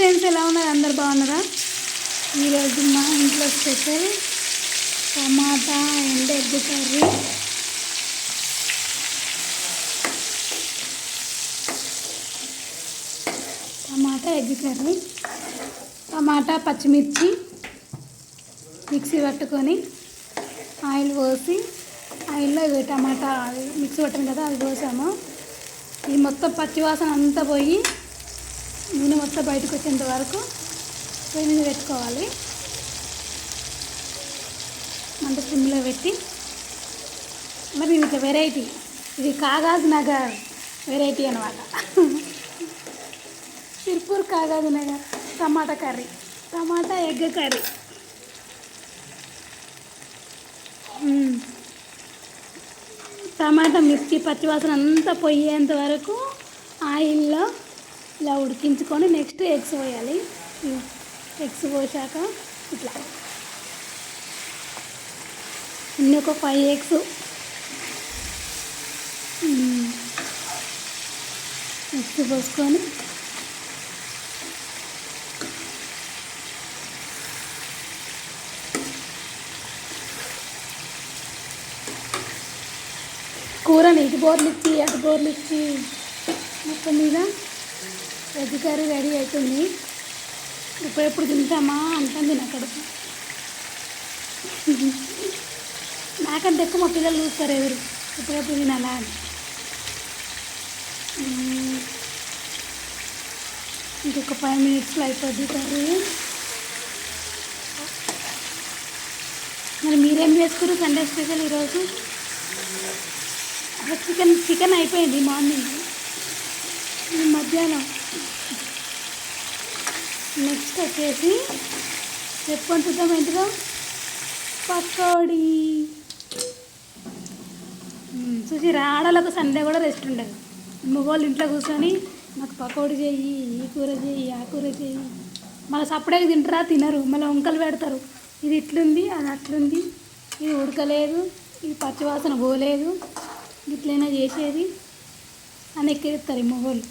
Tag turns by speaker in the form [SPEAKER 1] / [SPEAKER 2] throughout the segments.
[SPEAKER 1] Friends ఎలా ఉన్నారు? అందరు బాగున్నారా? ఈరోజు మా ఇంట్లో special tomato and egg curry. Tomato egg curry tomato పచ్చిమిర్చి మిక్సీ పట్టుకొని ఆయిల్ పోసి ఆయిల్లో ఇవి టమాటా మిక్సీ పట్టాం కదా అది పోసాము. ఇది మొత్తం పచ్చివాసన అంతా పోయి నూనె మొత్తం బయటకు వచ్చేంత వరకు పొయ్యి మీద పెట్టుకోవాలి. మంట సిమ్లో పెట్టి. మరి ఇది వెరైటీ ఇది కాగాజ్ నగర్ వెరైటీ అనమాట Sirpur Kagaz Nagar tomato curry tomato egg curry. Tomato మిర్చి పచ్చివాసన అంతా పోయేంత వరకు ఆయిల్లో ఇలా ఉడికించుకొని నెక్స్ట్ ఎగ్స్ పోయాలి. ఎగ్స్ పోసాక ఇట్లా. ఇన్ని ఒక ఫైవ్ ఎగ్స్. ఎగ్స్ పోసుకొని. కూరని ఇటు బోర్లు ఇచ్చి అటు బోర్లు ఇచ్చి మొత్తం మీద వెజ్ కర్రీ రెడీ అవుతుంది ఇప్పుడు ఎప్పుడు తింటామా? అంటుంది నా కడుపు. నాకంటే ఎక్కువ మా పిల్లలు చూస్తారు ఎవరు ఎప్పుడెప్పుడు తినాలా అని. ఇంకొక ఫైవ్ మినిట్స్లో అయిపోద్ది కర్రీ. మరి మీరేం చేసుకున్నారు సండే స్పెషల్ ఈరోజు? అసలు చికెన్ చికెన్ అయిపోయింది మార్నింగ్. ఈ మధ్యాహ్నం. నెక్స్ట్ వచ్చేసి చెప్పని చూద్దాం ఏంటిదో పకోడీ చూసి రాడలకు సండే కూడా రెస్ట్ ఉండదు. మగవాళ్ళు ఇంట్లో కూర్చొని నాకు పకోడీ చెయ్యి ఈ కూర చెయ్యి ఆ కూర చెయ్యి. మళ్ళీ సపరేట్గా తింటారా? తినరు. మళ్ళీ వంకలు పెడతారు. ఇది ఇట్లుంది అది అట్లుంది. ఇది ఉడకలేదు ఇది పచ్చివాసన పోలేదు. ఇట్లైనా చేసేది. అని ఎక్కిరిస్తారు ఈ మగవాళ్ళు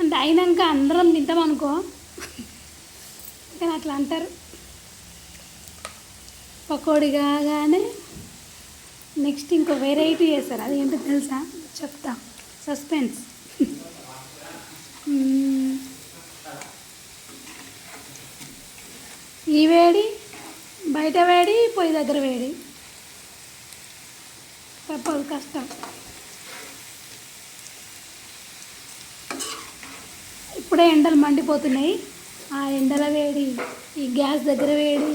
[SPEAKER 1] అంటే అయినాక అందరం తింటామనుకో కానీ అట్లా అంటారు. పకోడీ కాగానే నెక్స్ట్ ఇంకో వెరైటీ చేస్తారు. అది ఏంటో తెలుసా? చెప్తా. సస్పెన్స్. ఈ వేడి బయట వేడి పొయ్యి దగ్గర వేడి. తప్పదు కష్టం. ఇప్పుడే ఎండలు మండిపోతున్నాయి. ఆ ఎండల వేడి ఈ గ్యాస్ దగ్గర వేడి.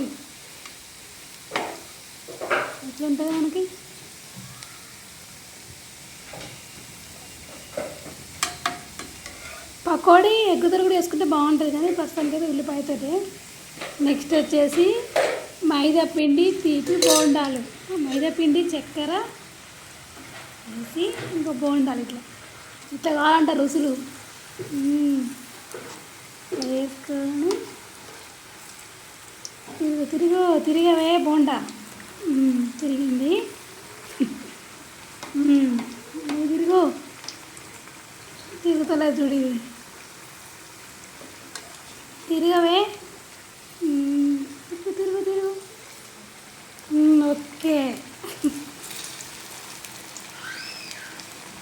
[SPEAKER 1] ఎట్లుంటుంది మనకి? పకోడీ ఎగ్గుతరు కూడా వేసుకుంటే బాగుంటుంది కానీ ప్రస్తుతానికి అయితే ఉల్లిపాయతోటే నెక్స్ట్ వచ్చేసి మైదా పిండి తీపి బోండాలు. మైదా పిండి చక్కెర వేసి ఇంకా బోండాలు ఇట్లా. ఇట్లా కావాలంట రుసులు. వేసుకొని తిరుగు తిరుగు తిరిగవే బోండా. తిరిగింది. తిరుగు. తిరుగుతలే చూడి తిరగవే. తిరుగు తిరుగు తిరుగు. ఓకే.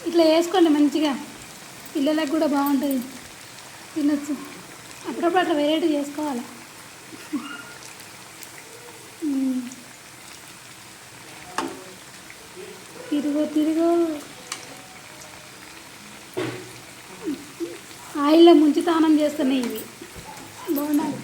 [SPEAKER 1] ఇట్లా వేసుకోండి మంచిగా. పిల్లలకు కూడా బాగుంటుంది. తినొచ్చు. అప్పుడప్పుడు అట్లా వెరైటీ చేసుకోవాలి? మ్మ్. తిరుగు తిరుగు. ఆయిల్లో ముంచి తానం చేస్తున్నాయి ఇవి. బాగున్నాయి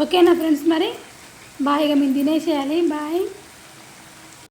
[SPEAKER 1] ఓకేనా ఫ్రెండ్స్ మరి? బాయ్ ఇక మేము తినేసేయాలి. బాయ్.